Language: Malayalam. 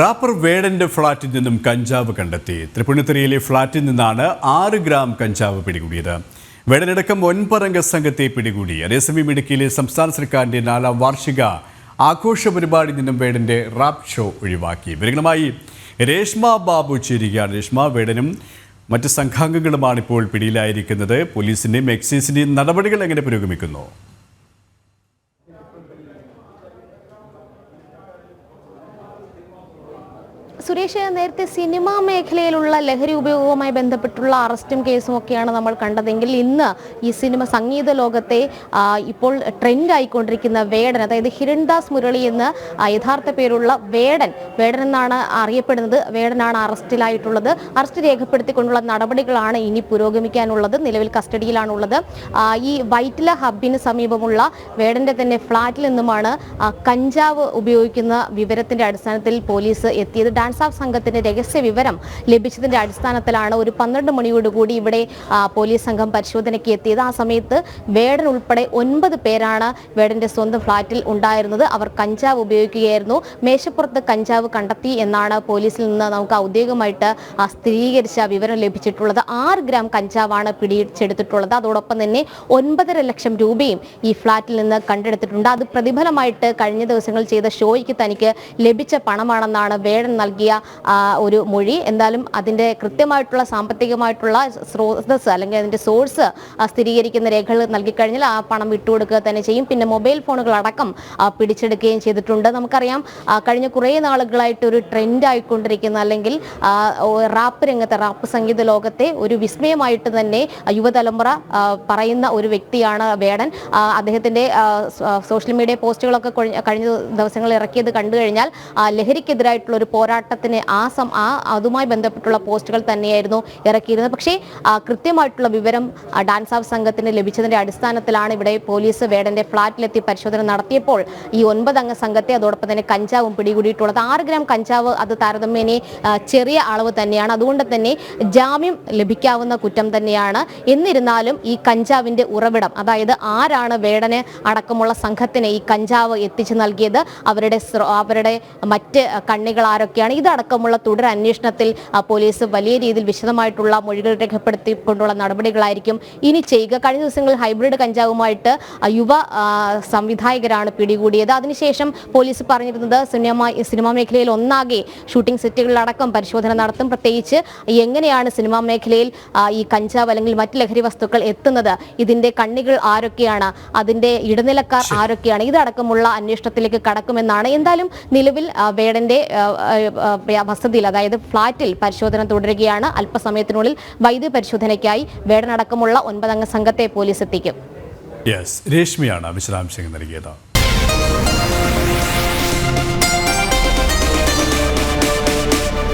റാപ്പർ വേടന്റെ ഫ്ളാറ്റിൽ നിന്നും കഞ്ചാവ് കണ്ടെത്തി. തൃപ്പൂണിത്തുറയിലെ ഫ്ളാറ്റിൽ നിന്നാണ് ആറ് ഗ്രാം കഞ്ചാവ് പിടികൂടിയത്. വേടനടക്കം ഒൻപതംഗ സംഘത്തെ പിടികൂടി. അതേസമയം ഇടുക്കിയിലെ സംസ്ഥാന സർക്കാരിന്റെ നാലാം വാർഷിക ആഘോഷ പരിപാടിയിൽ നിന്നും വേടന്റെ റാപ്പ് ഷോ ഒഴിവാക്കി. വിവരങ്ങളുമായി രേഷ്മ ബാബു ചേരുകയാണ്. രേഷ്മ വേടനും മറ്റ് സംഘാംഗങ്ങളുമാണ് ഇപ്പോൾ പിടിയിലായിരിക്കുന്നത്. പോലീസിന്റെയും എക്സൈസിന്റെയും നടപടികൾ എങ്ങനെ പുരോഗമിക്കുന്നു? സുരേഷ് നേരത്തെ സിനിമാ മേഖലയിലുള്ള ലഹരി ഉപയോഗവുമായി ബന്ധപ്പെട്ടുള്ള അറസ്റ്റും കേസും ഒക്കെയാണ് നമ്മൾ കണ്ടതെങ്കിൽ ഇന്ന് ഈ സിനിമ സംഗീത ലോകത്തെ ഇപ്പോൾ ട്രെൻഡ് ആയിക്കൊണ്ടിരിക്കുന്ന വേടൻ അതായത് ഹിരൺദാസ് മുരളി എന്ന് യഥാർത്ഥ പേരുള്ള വേടൻ വേടൻ എന്നാണ് അറിയപ്പെടുന്നത് വേടനാണ് അറസ്റ്റിലായിട്ടുള്ളത്. അറസ്റ്റ് രേഖപ്പെടുത്തിക്കൊണ്ടുള്ള നടപടികളാണ് ഇനി പുരോഗമിക്കാനുള്ളത് നിലവിൽ കസ്റ്റഡിയിലാണുള്ളത്. ഈ വൈറ്റില ഹബിന് സമീപമുള്ള വേടന്റെ തന്നെ ഫ്ളാറ്റിൽ നിന്നുമാണ് കഞ്ചാവ് ഉപയോഗിക്കുന്ന വിവരത്തിന്റെ അടിസ്ഥാനത്തിൽ പോലീസ് എത്തിയത്. ഡാൻസ് ഓഫ് സംഘത്തിന്റെ രഹസ്യ വിവരം ലഭിച്ചതിന്റെ അടിസ്ഥാനത്തിലാണ് ഒരു പന്ത്രണ്ട് മണിയോടുകൂടി ഇവിടെ പോലീസ് സംഘം പരിശോധനയ്ക്ക് എത്തിയത്. ആ സമയത്ത് വേടൻ ഉൾപ്പെടെ ഒൻപത് പേരാണ് വേടന്റെ സ്വന്തം ഫ്ളാറ്റിൽ ഉണ്ടായിരുന്നത്. അവർ കഞ്ചാവ് ഉപയോഗിക്കുകയായിരുന്നു. മേശപ്പുറത്ത് കഞ്ചാവ് കണ്ടെത്തി എന്നാണ് പോലീസിൽ നിന്ന് നമുക്ക് ഔദ്യോഗികമായിട്ട് സ്ഥിരീകരിച്ച വിവരം ലഭിച്ചിട്ടുള്ളത്. ആറ് ഗ്രാം കഞ്ചാവാണ് പിടിച്ചെടുത്തിട്ടുള്ളത്. അതോടൊപ്പം തന്നെ ഒൻപതര ലക്ഷം രൂപയും ഈ ഫ്ളാറ്റിൽ നിന്ന് കണ്ടെടുത്തിട്ടുണ്ട്. അത് പ്രതിഫലമായിട്ട് കഴിഞ്ഞ ദിവസങ്ങൾ ചെയ്ത ഷോയ്ക്ക് തനിക്ക് ലഭിച്ച പണമാണെന്നാണ് വേടൻ നൽകിയ ഒരു മൊഴി. എന്തായാലും അതിന്റെ കൃത്യമായിട്ടുള്ള സാമ്പത്തികമായിട്ടുള്ള സ്രോതസ് അല്ലെങ്കിൽ അതിന്റെ സോഴ്സ് സ്ഥിരീകരിക്കുന്ന രേഖകൾ നൽകിക്കഴിഞ്ഞാൽ ആ പണം വിട്ടുകൊടുക്കുക തന്നെ ചെയ്യും. പിന്നെ മൊബൈൽ ഫോണുകൾ അടക്കം പിടിച്ചെടുക്കുകയും ചെയ്തിട്ടുണ്ട്. നമുക്കറിയാം കഴിഞ്ഞ കുറേ നാളുകളായിട്ട് ഒരു ട്രെൻഡ് ആയിക്കൊണ്ടിരിക്കുന്ന അല്ലെങ്കിൽ റാപ്പ് രംഗത്തെ റാപ്പ് സംഗീത ലോകത്തെ ഒരു വിസ്മയമായിട്ട് തന്നെ യുവതലമുറ പറയുന്ന ഒരു വ്യക്തിയാണ് വേടൻ. അദ്ദേഹത്തിന്റെ സോഷ്യൽ മീഡിയ പോസ്റ്റുകളൊക്കെ കഴിഞ്ഞ ദിവസങ്ങളിൽ ഇറക്കിയത് കണ്ടു കഴിഞ്ഞാൽ ലഹരിക്കെതിരായിട്ടുള്ള ഒരു പോരാട്ടത്തിന് ആ സം ആ അതുമായി ബന്ധപ്പെട്ടുള്ള പോസ്റ്റുകൾ തന്നെയായിരുന്നു ഇറക്കിയിരുന്നത്. പക്ഷേ കൃത്യമായിട്ടുള്ള വിവരം ഡാൻസ് ഓഫ് സംഘത്തിന് ലഭിച്ചതിന്റെ അടിസ്ഥാനത്തിലാണ് ഇവിടെ പോലീസ് വേടന്റെ ഫ്ളാറ്റിലെത്തി പരിശോധന നടത്തിയപ്പോൾ ഈ ഒൻപതംഗ സംഘത്തെ അതോടൊപ്പം തന്നെ കഞ്ചാവും പിടികൂടിയിട്ടുള്ളത്. ആറ് ഗ്രാം കഞ്ചാവ് അത് താരതമ്യേന ചെറിയ അളവ് തന്നെയാണ്. അതുകൊണ്ട് തന്നെ ജാമ്യം ലഭിക്കാവുന്ന കുറ്റം തന്നെയാണ്. എന്നിരുന്നാലും ഈ കഞ്ചാവിന്റെ ഉറവിടം അതായത് ആരാണ് വേടന് അടക്കമുള്ള സംഘത്തിന് ഈ കഞ്ചാവ് എത്തിച്ചു നൽകിയത് അവരുടെ അവരുടെ മറ്റ് കണ്ണികൾ ആരൊക്കെയാണ് ഇതടക്കമുള്ള തുടർ അന്വേഷണത്തിൽ പോലീസ് വലിയ രീതിയിൽ വിശദമായിട്ടുള്ള മൊഴികൾ രേഖപ്പെടുത്തിക്കൊണ്ടുള്ള നടപടികളായിരിക്കും ഇനി ചെയ്യുക. കഴിഞ്ഞ ദിവസങ്ങളിൽ ഹൈബ്രിഡ് കഞ്ചാവുമായിട്ട് യുവ സംവിധായകരാണ് പിടികൂടിയത്. അതിനുശേഷം പോലീസ് പറഞ്ഞിരുന്നത് സിനിമ സിനിമാ മേഖലയിൽ ഒന്നാകെ ഷൂട്ടിംഗ് സെറ്റുകളിലടക്കം പരിശോധന നടത്തും. പ്രത്യേകിച്ച് എങ്ങനെയാണ് സിനിമാ മേഖലയിൽ ഈ കഞ്ചാവ് അല്ലെങ്കിൽ മറ്റ് ലഹരി വസ്തുക്കൾ എത്തുന്നത്? ഇതിന്റെ കണ്ണികൾ ആരൊക്കെയാണ്? അതിന്റെ ഇടനിലക്കാർ ആരൊക്കെയാണ്? ഇതടക്കമുള്ള അന്വേഷണത്തിലേക്ക് കടക്കുമെന്നാണ്. എന്തായാലും നിലവിൽ വേടന്റെ വസതിയിൽ അതായത് ഫ്ളാറ്റിൽ പരിശോധന തുടരുകയാണ്. അല്പസമയത്തിനുള്ളിൽ വൈദ്യുതി പരിശോധനയ്ക്കായി വേടനടക്കമുള്ള ഒൻപതംഗ സംഘത്തെ പോലീസ് എത്തിക്കും. രേഷ്മിയാണ് വിശദാംശങ്ങൾ നൽകിയത്.